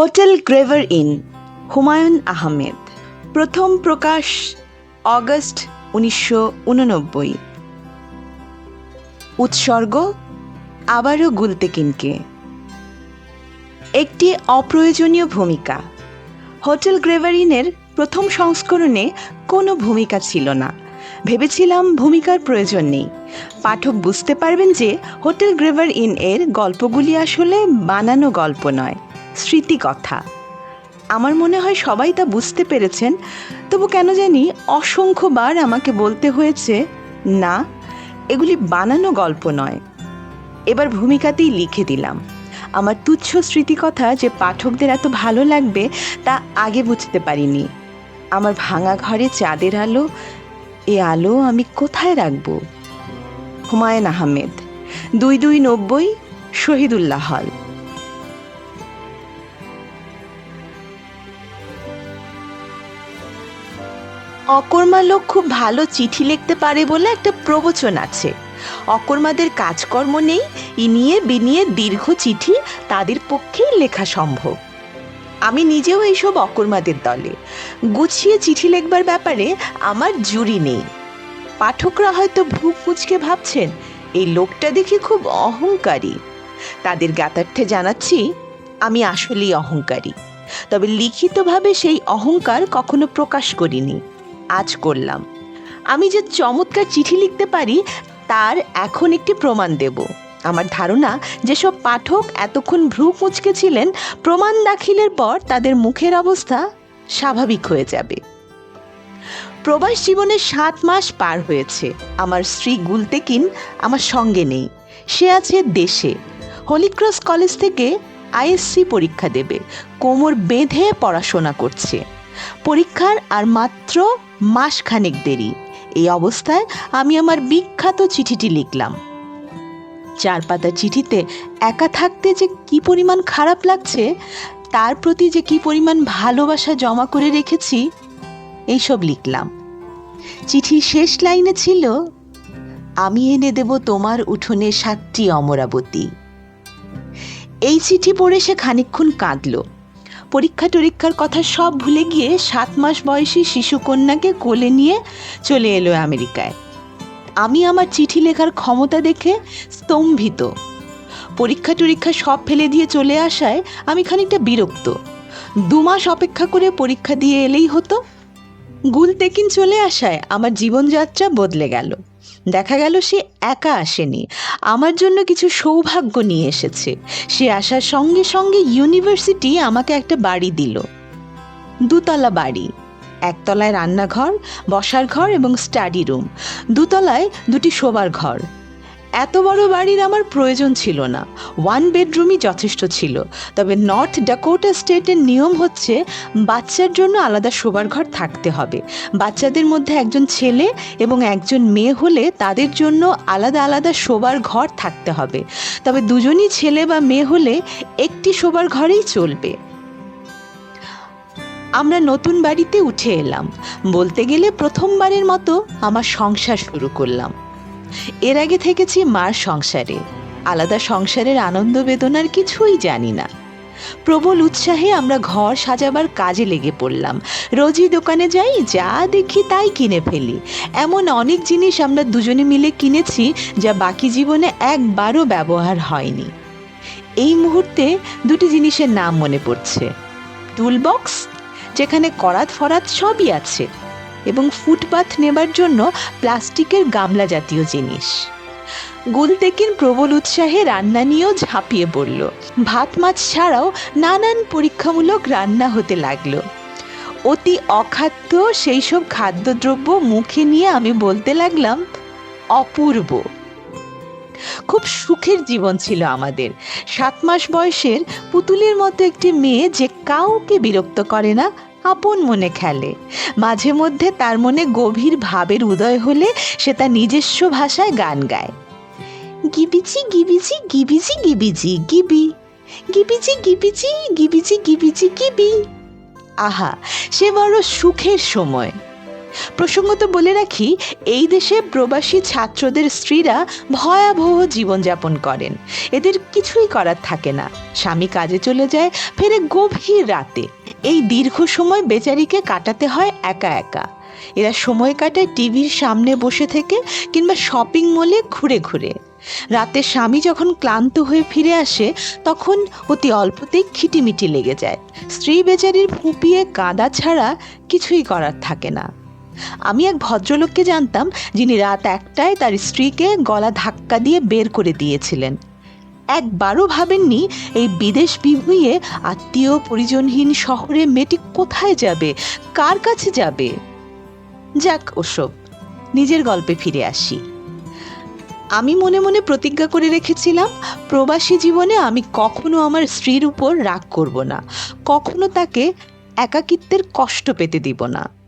Hotel Graver inn, Humayun Ahmed. প্রথম প্রকাশ August উনিশশো উননব্বই। উৎসর্গ আবারও গুলতেকিনকে একটি অপ্রয়োজনীয় ভূমিকা। হোটেল গ্রেভারিনের প্রথম সংস্করণে কোনো ভূমিকা ছিল না। ভেবেছিলাম ভূমিকার প্রয়োজন নেই। পাঠক বুঝতে পারবেন যে হোটেল গ্রেভার ইন এর গল্পগুলি আসলে বানানো গল্প নয়। স্মৃতিকথা। আমার মনে হয় সবাই তা বুঝতে পেরেছেন, তবু কেন জানি অসংখ্যবার আমাকে বলতে হয়েছে, না, এগুলি বানানো গল্প নয়। এবার ভূমিকাতেই লিখে দিলাম। আমার তুচ্ছ স্মৃতিকথা যে পাঠকদের এত ভালো লাগবে তা আগে বুঝতে পারিনি। আমার ভাঙা ঘরে চাঁদের আলো, এ আলো আমি কোথায় রাখব? হুমায়ুন আহমেদ, দুই দুই নব্বই শহীদুল্লাহ হল। অকর্মা লোক খুব ভালো চিঠি লিখতে পারে বলে একটা প্রবচন আছে। অকর্মাদের কাজকর্ম নেই, ইনিয়ে বিনিয়ে দীর্ঘ চিঠি তাদের পক্ষেই লেখা সম্ভব। আমি নিজেও এইসব অকর্মাদের দলে। গুছিয়ে চিঠি লেখবার ব্যাপারে আমার জুরি নেই। পাঠকরা হয়তো ভ্রু কুচকে ভাবছেন, এই লোকটা দেখি খুব অহংকারী। তাদের জ্ঞাতার্থে জানাচ্ছি, আমি আসলেই অহংকারী। তবে লিখিতভাবে সেই অহংকার কখনো প্রকাশ করিনি। আজ করলাম। আমি যে চমৎকার চিঠি লিখতে পারি, তার এখন একটি প্রমাণ দেব। আমার ধারণা, যেসব পাঠক এতক্ষণ ভ্রু কুঁচকে ছিলেন প্রমাণ দাখিলের পর তাদের মুখের অবস্থা স্বাভাবিক হয়ে যাবে। প্রবাস জীবনে সাত মাস পার হয়েছে। আমার স্ত্রী গুলতেকিন আমার সঙ্গে নেই। সে আছে দেশে। হলিক্রস কলেজ থেকে আইএসসি পরীক্ষা দেবে। কোমর বেঁধে পড়াশোনা করছে। পরীক্ষার আর মাত্র মাসখানেক দেরি। এই অবস্থায় আমি আমার বিখ্যাত চিঠিটি লিখলাম। চার পাতা চিঠিতে একা থাকতে যে কি পরিমাণ খারাপ লাগছে, তার প্রতি যে কি পরিমাণ ভালোবাসা জমা করে রেখেছি, এইসব লিখলাম। চিঠির শেষ লাইনে ছিল, আমি এনে দেব তোমার উঠোনে সাতটি অমরাবতী। এই চিঠি পড়ে সে খানিকক্ষণ কাঁদল। পরীক্ষা টরীক্ষার কথা সব ভুলে গিয়ে সাত মাস বয়সী শিশুকন্যাকে কোলে নিয়ে চলে এলো আমেরিকায়। আমি আমার চিঠি লেখার ক্ষমতা দেখে স্তম্ভিত। পরীক্ষা টরীক্ষা সব ফেলে দিয়ে চলে আসায় আমি খানিকটা বিরক্ত। দু মাস অপেক্ষা করে পরীক্ষা দিয়ে এলেই হতো। গুলতেকিন চলে আসায় আমার জীবনযাত্রা বদলে গেল। দেখা গেল সে একা আসেনি। আমার জন্য কিছু সৌভাগ্য নিয়ে এসেছে। সে আসার সঙ্গে সঙ্গে ইউনিভার্সিটি আমাকে একটা বাড়ি দিল। দুতলা বাড়ি। একতলায় রান্নাঘর, বসার ঘর এবং স্টাডি রুম। দুতলায় দুটি শোবার ঘর। এত বড় বাড়ির আমার প্রয়োজন ছিল না। ওয়ান বেডরুমই যথেষ্ট ছিল। তবে নর্থ ডাকোটা স্টেটের নিয়ম হচ্ছে বাচ্চার জন্য আলাদা শোবার ঘর থাকতে হবে। বাচ্চাদের মধ্যে একজন ছেলে এবং একজন মেয়ে হলে তাদের জন্য আলাদা আলাদা শোবার ঘর থাকতে হবে। তবে দুজনই ছেলে বা মেয়ে হলে একটি শোবার ঘরেই চলবে। আমরা নতুন বাড়িতে উঠে এলাম। বলতে গেলে প্রথমবারের মতো আমার সংসার শুরু করলাম। এর আগে থেকেছি মার সংসারে। আলাদা সংসারের আনন্দ বেদনার কিছুই জানি না। প্রবল উৎসাহে আমরা ঘর সাজাবার কাজে লেগে পড়লাম। রোজই দোকানে যাই, যা দেখি তাই কিনে ফেলি। এমন অনেক জিনিস আমরা দুজনে মিলে কিনেছি, যা বাকি জীবনে একবারও ব্যবহার হয়নি। এই মুহূর্তে দুটি জিনিসের নাম মনে পড়ছে। টুলবক্স, যেখানে করাত ফরাত সবই আছে। এবং ফুটপাথ নেবার জন্য প্লাস্টিকের গামলা জাতীয় জিনিস। গুলতেকিন প্রবল উৎসাহে রান্না নিয়েও ঝাঁপিয়ে পড়ল। ভাত মাছ ছাড়াও নানান পরীক্ষামূলক রান্না হতে লাগল। অতি অখাদ্য সেই সব খাদ্যদ্রব্য মুখে নিয়ে আমি বলতে লাগলাম, অপূর্ব। খুব সুখের জীবন ছিল আমাদের। সাত মাস বয়সের পুতুলের মতো একটি মেয়ে যে কাউকে বিরক্ত করে না আপন মনে খেলে। মাঝে মধ্যে তার মনে গভীর ভাবের উদয় হলে সে তার নিজস্ব ভাষায় গান গায়। গিবিচি গিবিচি গিবিচি গিবিচি, গিবি। গিবিচি গিবিচি গিবিচি গিবিচি, গিবি। আহা, সে বড় সুখের সময়। প্রসঙ্গত বলে রাখি, এই দেশে প্রবাসী ছাত্রদের স্ত্রীরা ভয়াবহ জীবনযাপন করেন। এদের কিছুই করার থাকে না। স্বামী কাজে চলে যায়, ফেরে গভীর রাতে। এই দীর্ঘ সময় বেচারিকে কাটাতে হয় একা একা। এরা সময় কাটায় টিভির সামনে বসে থেকে কিংবা শপিং মলে ঘুরে ঘুরে। রাতে স্বামী যখন ক্লান্ত হয়ে ফিরে আসে, তখন অতি অল্পতেই খিটিমিটি লেগে যায়। স্ত্রী বেচারির ফুপিয়ে কাঁদা ছাড়া কিছুই করার থাকে না। আমি এক ভদ্রলোককে জানতাম যিনি রাত একটায় তার স্ত্রীকে গলা ধাক্কা দিয়ে বের করে দিয়েছিলেন। একবারও ভাবেননি এই বিদেশ বিভুঁইয়ে আত্মীয় পরিজনহীন শহরে মেয়েটি কোথায় যাবে? কার কাছে যাবে? যাক, ওসব, নিজের গল্পে ফিরে আসি। আমি মনে মনে প্রতিজ্ঞা করে রেখেছিলাম, প্রবাসী জীবনে আমি কখনো আমার স্ত্রীর উপর রাগ করব না, কখনো তাকে একাকিত্বের কষ্ট পেতে দিব না।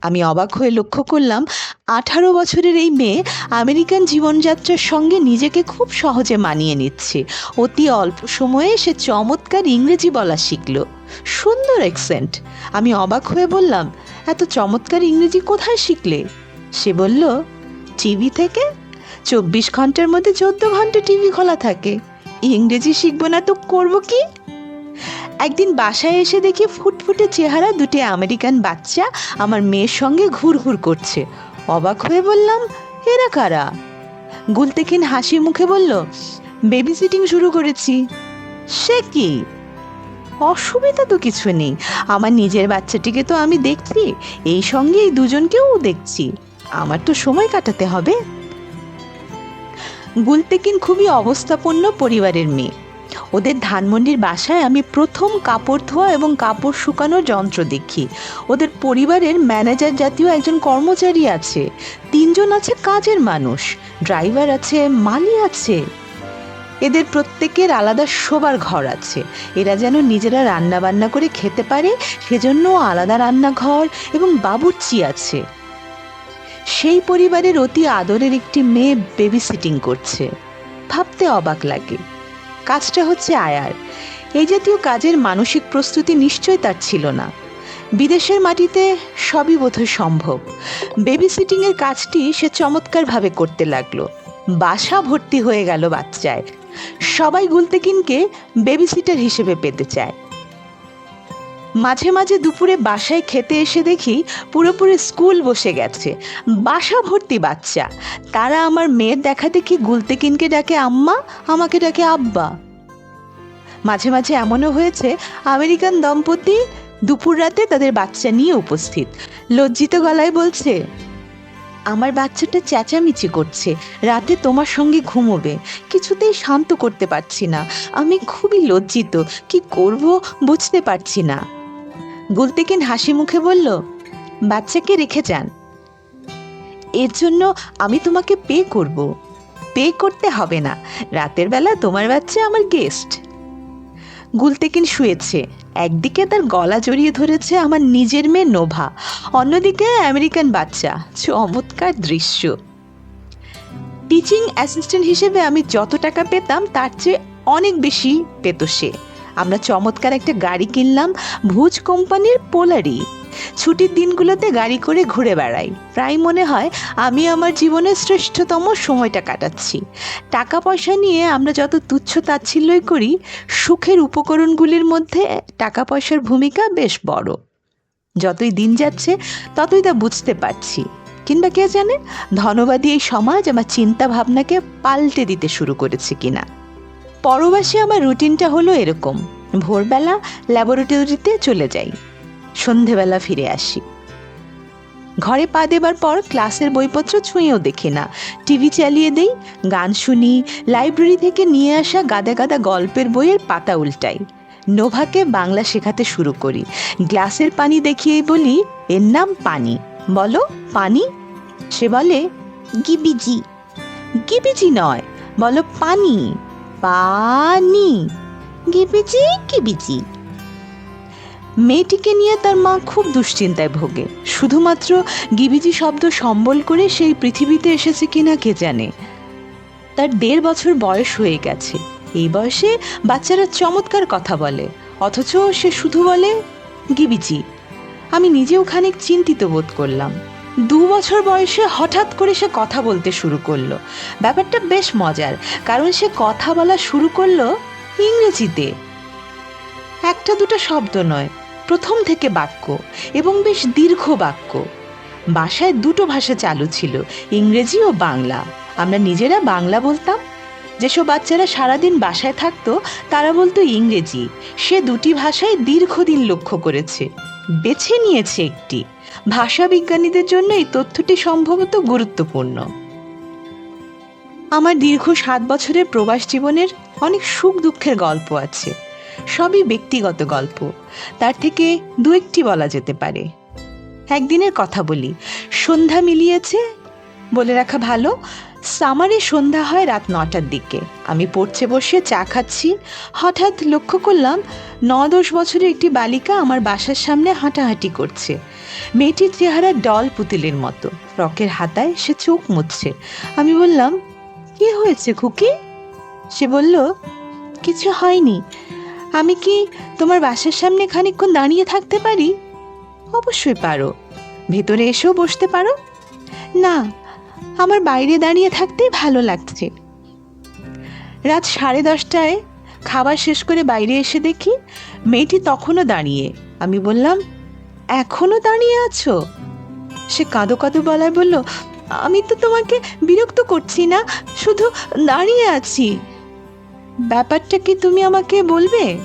আমি অবাক হয়ে লক্ষ্য করলাম, আঠারো বছরের এই মেয়ে আমেরিকান জীবনযাত্রার সঙ্গে নিজেকে খুব সহজে মানিয়ে নিচ্ছে। অতি অল্প সময়ে সে চমৎকার ইংরেজি বলা শিখল। সুন্দর অ্যাকসেন্ট আমি অবাক হয়ে বললাম, এত চমৎকার ইংরেজি কোথায় শিখলে? সে বলল, টিভি থেকে। চব্বিশ ঘণ্টার মধ্যে চোদ্দ ঘণ্টা টিভি খোলা থাকে। ইংরেজি শিখব না তো করব কি? একদিন বাসায় এসে দেখি ফুটফুটে চেহারা দুটি আমেরিকান বাচ্চা আমার মেয়ের সঙ্গে ঘুরঘুর করছে। অবাক হয়ে বললাম, এরা কারা? গুলতেখিন হাসি মুখে বলল বেবি সিটিং শুরু করেছি। সে কি? অসুবিধা তো কিছু নেই। আমার নিজের বাচ্চাটিকে তো আমি দেখছি। এই সঙ্গে এই দুজনকেও দেখছি। আমার তো সময় কাটাতে হবে। গুলতেকিন খুবই অবস্থাপন্ন পরিবারের মেয়ে। ওদের ধানমন্ডির বাসায় আমি প্রথম কাপড় ধোয়া এবং কাপড় শুকানোর যন্ত্র দেখি। ওদের পরিবারের ম্যানেজার জাতীয় একজন কর্মচারী আছে। তিনজন আছে কাজের মানুষ। ড্রাইভার আছে মালি আছে। এদের প্রত্যেকের আলাদা শোবার ঘর আছে। এরা যেন নিজেরা রান্না বান্না করে খেতে পারে, সেজন্য আলাদা রান্নাঘর এবং বাবুর্চি আছে। সেই পরিবারের অতি আদরের একটি মেয়ে বেবি সিটিং করছে। ভাবতে অবাক লাগে। কাজটা হচ্ছে আয়ার। এই জাতীয় কাজের মানসিক প্রস্তুতি নিশ্চয় তার ছিল না। বিদেশের মাটিতে সবই বোধহয় সম্ভব। বেবি সিটিংয়ের কাজটি সে চমৎকারভাবে করতে লাগল। বাসা ভর্তি হয়ে গেল বাচ্চায়। সবাই গুলতেকিনকে বেবি সিটার হিসেবে পেতে চায়। মাঝে মাঝে দুপুরে বাসায় খেতে এসে দেখি পুরোপুরি স্কুল বসে গেছে। বাসা ভর্তি বাচ্চা। তারা আমার মেয়ের দেখা দেখি গুলতেকিনকে ডাকে, আম্মা, আমাকে ডাকে আব্বা। মাঝে মাঝে এমনও হয়েছে, আমেরিকান দম্পতি দুপুর রাতে তাদের বাচ্চা নিয়ে উপস্থিত। লজ্জিত গলায় বলছে, আমার বাচ্চাটা চেঁচামেচি করছে। রাতে তোমার সঙ্গে ঘুমোবে। কিছুতেই শান্ত করতে পারছি না। আমি খুবই লজ্জিত। কি করব বুঝতে পারছি না। গুলতেকিন হাসি মুখে বলল, বাচ্চাকে রেখে যান। এর জন্য আমি তোমাকে পে করব। পে করতে হবে না। রাতের বেলা তোমার বাচ্চা আমার গেস্ট। গুলতেকিন শুয়েছে। একদিকে তার গলা জড়িয়ে ধরেছে আমার নিজের মেয়ে নোভা। অন্যদিকে আমেরিকান বাচ্চা। চমৎকার দৃশ্য। টিচিং অ্যাসিস্ট্যান্ট হিসেবে আমি যত টাকা পেতাম, তার চেয়ে অনেক বেশি পেত সে। আমরা চমৎকার একটা গাড়ি কিনলাম ভুজ কোম্পানির পোলারি। ছুটির দিনগুলোতে গাড়ি করে ঘুরে বেড়াই। প্রায় মনে হয় আমি আমার জীবনের শ্রেষ্ঠতম সময়টা কাটাচ্ছি। টাকা পয়সা নিয়ে আমরা যত তুচ্ছ তাচ্ছিল্যই করি, সুখের উপকরণগুলির মধ্যে টাকা পয়সার ভূমিকা বেশ বড়। যতই দিন যাচ্ছে, ততই তা বুঝতে পারছি। কিংবা কে জানে, ধনবাদী এই সমাজ আমার চিন্তা ভাবনাকে পাল্টে দিতে শুরু করেছে কিনা। পরবাসে আমার রুটিনটা হলো এরকম। ভোরবেলা ল্যাবরেটরিতে চলে যাই। সন্ধেবেলা ফিরে আসি। ঘরে পা দেবার পর ক্লাসের বইপত্র ছুঁয়েও দেখি না। টিভি চালিয়ে দেই, গান শুনি, লাইব্রেরি থেকে নিয়ে আসা গাদা গাদা গল্পের বইয়ের পাতা উল্টাই। নোভাকে বাংলা শেখাতে শুরু করি। গ্লাসের পানি দেখিয়েই বলি, এর নাম পানি। বলো, পানি? সে বলে, গিবিজি। গিবিজি নয়। বলো, পানি। পানি গিবিজি গিবিজি। মেয়েটিকে নিয়ে তার মা খুব দুশ্চিন্তায় ভোগে। শুধুমাত্র গিবিজি শব্দ সম্বল করে সেই পৃথিবীতে এসেছে কিনা কে জানে। তার দেড় বছর বয়স হয়ে গেছে। এই বয়সে বাচ্চারা চমৎকার কথা বলে। অথচ সে শুধু বলে, গিবিজি, আমি নিজেও খানিক চিন্তিত বোধ করলাম। দু বছর বয়সে হঠাৎ করে সে কথা বলতে শুরু করল। ব্যাপারটা বেশ মজার, কারণ সে কথা বলা শুরু করল ইংরেজিতে। একটা দুটো শব্দ নয়, প্রথম থেকে বাক্য, এবং বেশ দীর্ঘ বাক্য। বাসায় দুটো ভাষা চালু ছিল, ইংরেজি ও বাংলা। আমরা নিজেরা বাংলা বলতাম যেসব বাচ্চারা সারাদিন বাসায় থাকতো, তারা বলতো ইংরেজি। সে দুটি ভাষায় দীর্ঘদিন লক্ষ্য করেছে। বেছে নিয়েছে একটি। ভাষা বিজ্ঞানীদের জন্য এই তথ্যটি সম্ভবত গুরুত্বপূর্ণ। আমার দীর্ঘ সাত বছরের প্রবাস জীবনের অনেক সুখ দুঃখের গল্প আছে। সবই ব্যক্তিগত গল্প। তার থেকে দু একটি বলা যেতে পারে। একদিনের কথা বলি। সন্ধ্যা মিলিয়েছে, বলে রাখা ভালো। সামারে সন্ধ্যা হয় রাত নটার দিকে। আমি পড়ছে বসে চা খাচ্ছি। হঠাৎ লক্ষ্য করলাম ন দশ বছরের একটি বালিকা আমার বাসার সামনে হাঁটাহাঁটি করছে। মেয়েটির চেহারা ডল পুতুলের মতো। ফ্রকের হাতায় সে চোখ মুছছে। আমি বললাম, কি হয়েছে খুকি? সে বলল, কিছু হয়নি। আমি কি তোমার বাসার সামনে খানিকক্ষণ দাঁড়িয়ে থাকতে পারি? অবশ্যই পারো। ভেতরে এসেও বসতে পারো? না আমার বাইরে দাঁড়িয়ে থাকতেই ভালো লাগছে। রাত সাড়ে দশটায় খাবার শেষ করে বাইরে এসে দেখি মেয়েটি তখনও দাঁড়িয়ে। আমি বললাম এখনও দাঁড়িয়ে আছো? সে কাঁদো কাঁদো বলায় বলল, আমি তো তোমাকে বিরক্ত করছি না, শুধু দাঁড়িয়ে আছি। ব্যাপারটা কি তুমি আমাকে বলবে?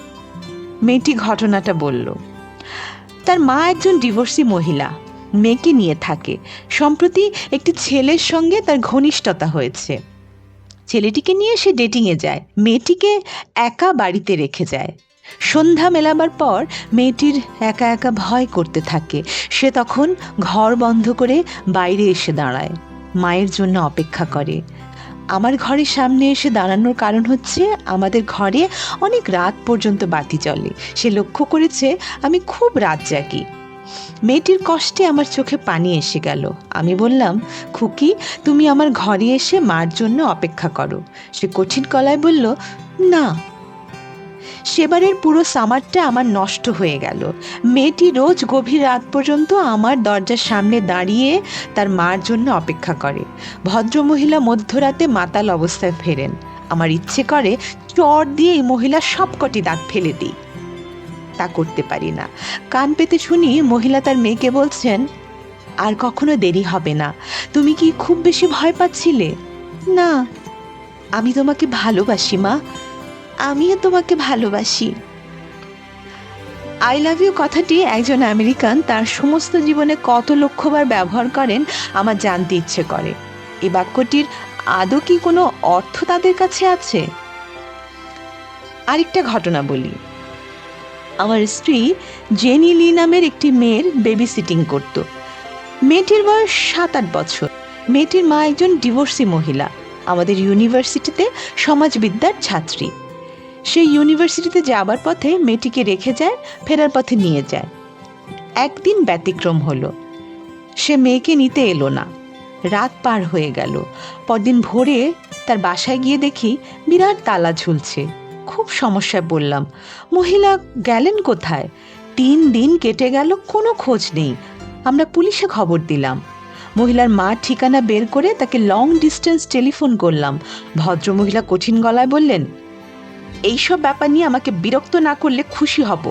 মেয়েটি ঘটনাটা বলল। তার মা একজন ডিভোর্সি মহিলা। মেয়েকে নিয়ে থাকে। সম্প্রতি একটি ছেলের সঙ্গে তার ঘনিষ্ঠতা হয়েছে। ছেলেটিকে নিয়ে সে ডেটিংয়ে যায়। মেয়েটিকে একা বাড়িতে রেখে যায়। সন্ধ্যা মেলাবার পর মেয়েটির একা একা ভয় করতে থাকে। সে তখন ঘর বন্ধ করে বাইরে এসে দাঁড়ায়। মায়ের জন্য অপেক্ষা করে। আমার ঘরের সামনে এসে দাঁড়ানোর কারণ হচ্ছে আমাদের ঘরে অনেক রাত পর্যন্ত বাতি চলে সে লক্ষ্য করেছে আমি খুব রাত জাগি মেয়েটির কষ্টে আমার চোখে পানি এসে গেল। আমি বললাম, খুকি, তুমি আমার ঘরে এসে মার জন্য অপেক্ষা করো। সে কঠিন গলায় বলল, না। সেবারের পুরো সামারটা আমার নষ্ট হয়ে গেল। মেয়েটি রোজ গভীর রাত পর্যন্ত আমার দরজার সামনে দাঁড়িয়ে তার মার জন্য অপেক্ষা করে। ভদ্রমহিলা মধ্যরাতে মাতাল অবস্থায় ফেরেন। আমার ইচ্ছে করে, চর দিয়ে এই মহিলার সবকটি দাঁত ফেলে দিই। তা করতে পারি না। কান পেতে শুনি মহিলা তার মেয়েকে বলছেন, আর কখনো দেরি হবে না। তুমি কি খুব বেশি ভয় পাচ্ছিলে? না, আমি তোমাকে ভালোবাসি, মা। আমিও তোমাকে ভালোবাসি। আই লাভ ইউ কথাটি একজন আমেরিকান তার সমস্ত জীবনে কত লক্ষবার ব্যবহার করেন আমার জানতে ইচ্ছে করে। এই বাক্যটির আদৌ কি কোনো অর্থ তাদের কাছে আছে? আরেকটা ঘটনা বলি। আমার স্ত্রী জেনি লি নামের একটি মেয়ের বেবি সিটিং করত। মেয়েটির বয়স সাত আট বছর। মেয়েটির মা একজন ডিভোর্সি মহিলা, আমাদের ইউনিভার্সিটিতে সমাজবিদ্যার ছাত্রী। সেই ইউনিভার্সিটিতে যাবার পথে মেয়েটিকে রেখে যায়, ফেরার পথে নিয়ে যায়। একদিন ব্যতিক্রম হলো। সে মেয়েকে নিতে এলো না। রাত পার হয়ে গেল। পরদিন ভোরে তার বাসায় গিয়ে দেখি বিরাট তালা ঝুলছে। খুব সমস্যায় পড়লাম। মহিলা গেলেন কোথায়? তিন দিন কেটে গেল, কোনো খোঁজ নেই। আমরা পুলিশে খবর দিলাম। মহিলার মা ঠিকানা বের করে তাকে লং ডিস্টেন্স টেলিফোন করলাম। ভদ্রমহিলা কঠিন গলায় বললেন, এইসব ব্যাপার নিয়ে আমাকে বিরক্ত না করলে খুশি হব।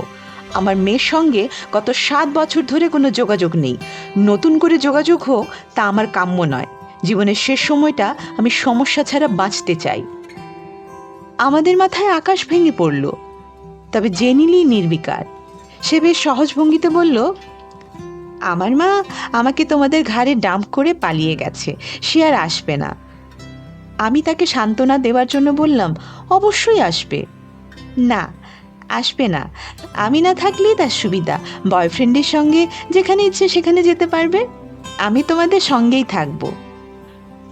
আমার মেয়ের সঙ্গে গত সাত বছর ধরে কোনো যোগাযোগ নেই। নতুন করে যোগাযোগ হোক, তা আমার কাম্য নয়। জীবনের শেষ সময়টা আমি সমস্যা ছাড়া বাঁচতে চাই। আমাদের মাথায় আকাশ ভেঙে পড়ল। তবে জেনিলি নির্বিকার। সে বেশ সহজ ভঙ্গিতে বলল, আমার মা আমাকে তোমাদের ঘাড়ে ডাম্প করে পালিয়ে গেছে, সে আর আসবে না। আমি তাকে সান্ত্বনা দেওয়ার জন্য বললাম, অবশ্যই আসবে। না আসবে না। আমি না থাকলেই তার সুবিধা। বয়ফ্রেন্ডের সঙ্গে যেখানে ইচ্ছে সেখানে যেতে পারবে। আমি তোমাদের সঙ্গেই থাকব।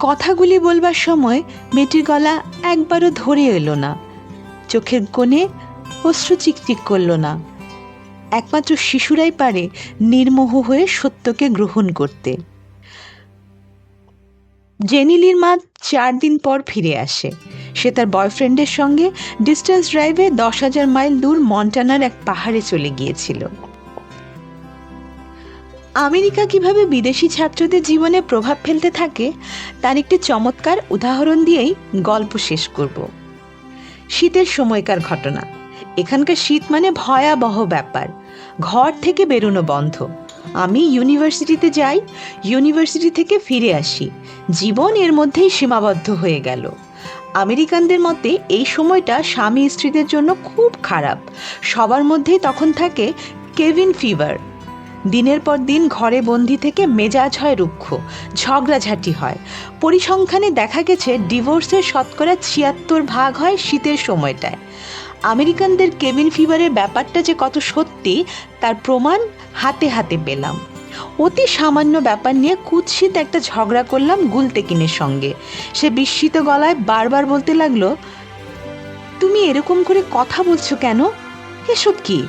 কথাগুলি বলবার সময় মেয়েটির গলা একবারও ধরে এলো না। চোখের কোণে অশ্রু চিকচিক করল না। একমাত্র শিশুরাই পারে নির্মোহ হয়ে সত্যকে গ্রহণ করতে। জেনিলির মা চার দিন পর ফিরে আসে। সে তার বয়ফ্রেন্ডের সঙ্গে ডিস্টেন্স ড্রাইভে দশ হাজার মাইল দূর মন্টানার এক পাহাড়ে চলে গিয়েছিল। আমেরিকা কীভাবে বিদেশি ছাত্রদের জীবনে প্রভাব ফেলতে থাকে, তার একটি চমৎকার উদাহরণ দিয়েই গল্প শেষ করব। শীতের সময়কার ঘটনা। এখানকার শীত মানে ভয়াবহ ব্যাপার। ঘর থেকে বেরোনো বন্ধ। আমি ইউনিভার্সিটিতে যাই, ইউনিভার্সিটি থেকে ফিরে আসি। জীবন এর মধ্যেই সীমাবদ্ধ হয়ে গেল। আমেরিকানদের মতে, এই সময়টা স্বামী স্ত্রীদের জন্য খুব খারাপ। সবার মধ্যেই তখন থাকে কেভিন ফিভার। দিনের পর দিন ঘরে বন্দি থেকে মেজাজ হয় রুক্ষ, ঝগড়াঝাটি হয়। পরিসংখ্যানে দেখা গেছে ডিভোর্সের শতকরা ছিয়াত্তর ভাগ হয় শীতের সময়টায়। আমেরিকানদের কেবিন ফিভারের ব্যাপারটা যে কত সত্যি, তার প্রমাণ হাতে হাতে পেলাম। অতি সামান্য ব্যাপার নিয়ে কুৎসিত একটা ঝগড়া করলাম গুলতেকিনের সঙ্গে। সে বিস্মিত গলায় বারবার বলতে লাগল, তুমি এরকম করে কথা বলছো কেন? এসব কি?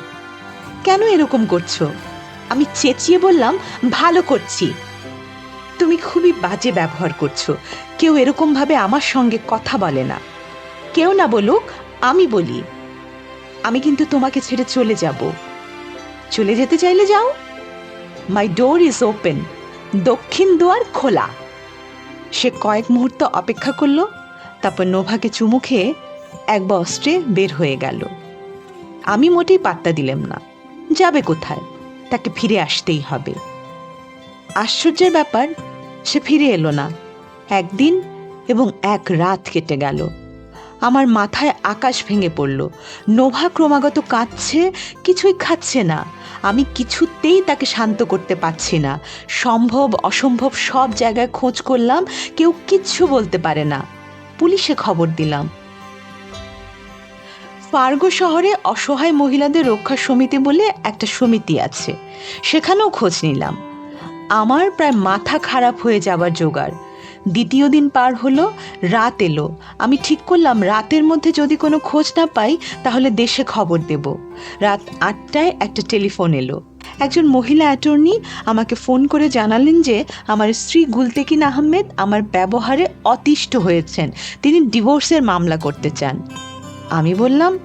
কেন এরকম করছ? আমি চেঁচিয়ে বললাম, ভালো করছি। তুমি খুবই বাজে ব্যবহার করছ। কেউ এরকমভাবে আমার সঙ্গে কথা বলে না। কেউ না বলুক, আমি বলি। আমি কিন্তু তোমাকে ছেড়ে চলে যাব। চলে যেতে চাইলে যাও। মাই ডোর ইজ ওপেন দক্ষিণ দুয়ার খোলা। সে কয়েক মুহূর্ত অপেক্ষা করল, তারপর নোভাকে চুমু খেয়ে এক বস্ত্রে বের হয়ে গেল। আমি মোটেই পাত্তা দিলাম না। যাবে কোথায়? তাকে ফিরে আসতেই হবে। আশ্চর্যের ব্যাপার, সে ফিরে এলো না। একদিন এবং এক রাত কেটে গেল। আমার মাথায় আকাশ ভেঙে পড়ল। নোভা ক্রমাগত কাঁদছে, কিছুই খাচ্ছে না। আমি কিছুতেই তাকে শান্ত করতে পারছি না। সম্ভব, অসম্ভব সব জায়গায় খোঁজ করলাম, কেউ কিচ্ছু বলতে পারে না। পুলিশে খবর দিলাম। ফার্গো শহরে অসহায় মহিলাদের রক্ষা সমিতি বলে একটা সমিতি আছে। সেখানেও খোঁজ নিলাম। আমার প্রায় মাথা খারাপ হয়ে যাবার জোগাড়। দ্বিতীয় দিন পার হলো, রাত এলো। আমি ঠিক করলাম, রাতের মধ্যে যদি কোনো খোঁজ না পাই, তাহলে দেশে খবর দেব। রাত আটটায় একটা টেলিফোন এলো। একজন মহিলা অ্যাটর্নি আমাকে ফোন করে জানালেন যে, আমার স্ত্রী গুলতেকিন আহমেদ আমার ব্যবহারে অতিষ্ঠ হয়েছেন। তিনি ডিভোর্সের মামলা করতে চান। আমি বললাম,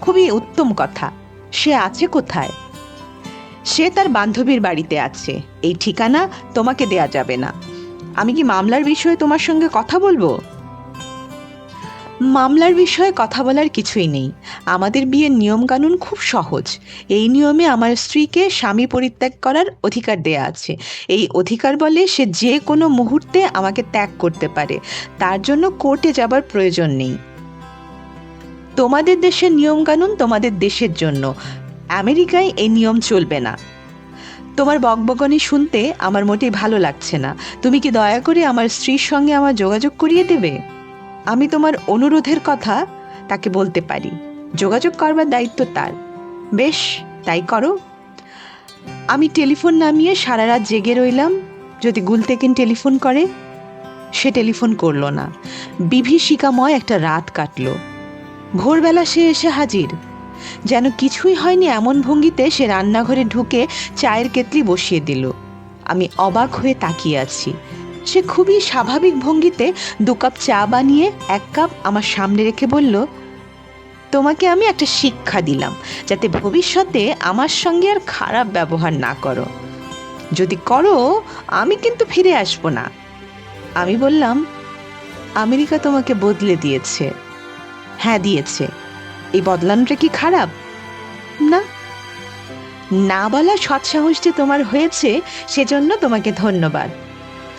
খুবই উত্তম কথা। সে আছে কোথায়? সে তার বান্ধবীর বাড়িতে আছে। এই ঠিকানা তোমাকে দেয়া যাবে না। আমি কি মামলার বিষয়ে তোমার সঙ্গে কথা বলব? মামলার বিষয়ে কথা বলার কিছুই নেই। আমাদের বিয়ের নিয়মকানুন খুব সহজ। এই নিয়মে আমার স্ত্রীকে স্বামী পরিত্যাগ করার অধিকার দেয়া আছে। এই অধিকার বলে সে যে কোনো মুহূর্তে আমাকে ত্যাগ করতে পারে। তার জন্য কোর্টে যাবার প্রয়োজন নেই। তোমাদের দেশের নিয়মকানুন তোমাদের দেশের জন্য। আমেরিকায় এই নিয়ম চলবে না। তোমার বকবকনি শুনতে আমার মোটেই ভালো লাগছে না। তুমি কি দয়া করে আমার স্ত্রীর সঙ্গে আমার যোগাযোগ করিয়ে দেবে? আমি তোমার অনুরোধের কথা তাকে বলতে পারি। যোগাযোগ করবার দায়িত্ব তার। বেশ, তাই করো। আমি টেলিফোন নামিয়ে সারা রাত জেগে রইলাম। যদি গুলতেকিন টেলিফোন করে, সে টেলিফোন করল না। বিভীষিকাময় একটা রাত কাটলো। ভোরবেলা সে এসে হাজির। যেন কিছুই হয়নি এমন ভঙ্গিতে সে রান্নাঘরে ঢুকে চায়ের কেতলি বসিয়ে দিল। আমি অবাক হয়ে তাকিয়ে আছি। সে খুবই স্বাভাবিক ভঙ্গিতে দু কাপ চা বানিয়ে এক কাপ আমার সামনে রেখে বলল, তোমাকে আমি একটা শিক্ষা দিলাম, যাতে ভবিষ্যতে আমার সঙ্গে আর খারাপ ব্যবহার না করো। যদি করো, আমি কিন্তু ফিরে আসব না। আমি বললাম, আমেরিকা তোমাকে বদলে দিয়েছে। হ্যাঁ দিয়েছে। এই বদলানোটা কি খারাপ? না। না বলা সৎসাহস যে তোমার হয়েছে, সেজন্য তোমাকে ধন্যবাদ।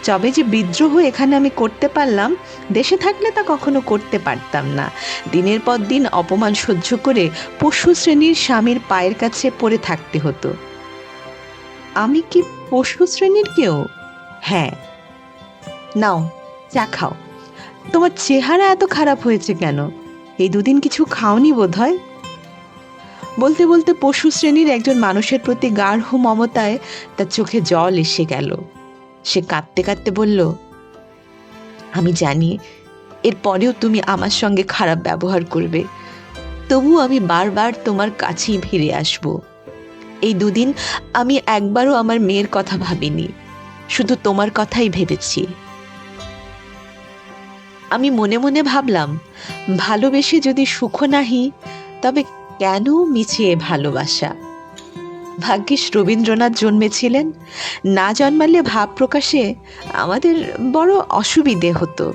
তবে যে বিদ্রোহ এখানে আমি করতে পারলাম, দেশে থাকলে তা কখনো করতে পারতাম না। দিনের পর দিন অপমান সহ্য করে পশু শ্রেণির স্বামীর পায়ের কাছে পড়ে থাকতে হতো। আমি কি পশু শ্রেণির কেউ? হ্যাঁ। নাও, চা খাও। তোমার চেহারা এত খারাপ হয়েছে কেন? এই দুদিন কিছু খাওনি বোধ হয় বলতে বলতে পশু শ্রেণির একজন মানুষের প্রতি গাঢ় মমতায় তার চোখে জল এসে গেল। সে কাঁদতে কাঁদতে বলল, আমি জানি, এরপরেও তুমি আমার সঙ্গে খারাপ ব্যবহার করবে। তবু আমি বারবার তোমার কাছেই ফিরে আসব। এই দুদিন আমি একবারও আমার মেয়ের কথা ভাবিনি। শুধু তোমার কথাই ভেবেছি। আমি মনে মনে ভাবলাম, ভালোবেসে যদি সুখ নাহি, তবে কেন মিছিয়ে ভালোবাসা? ভাগ্যিস রবীন্দ্রনাথ জন্মেছিলেন, না জন্মালে ভাব প্রকাশে আমাদের বড় অসুবিধে হতো।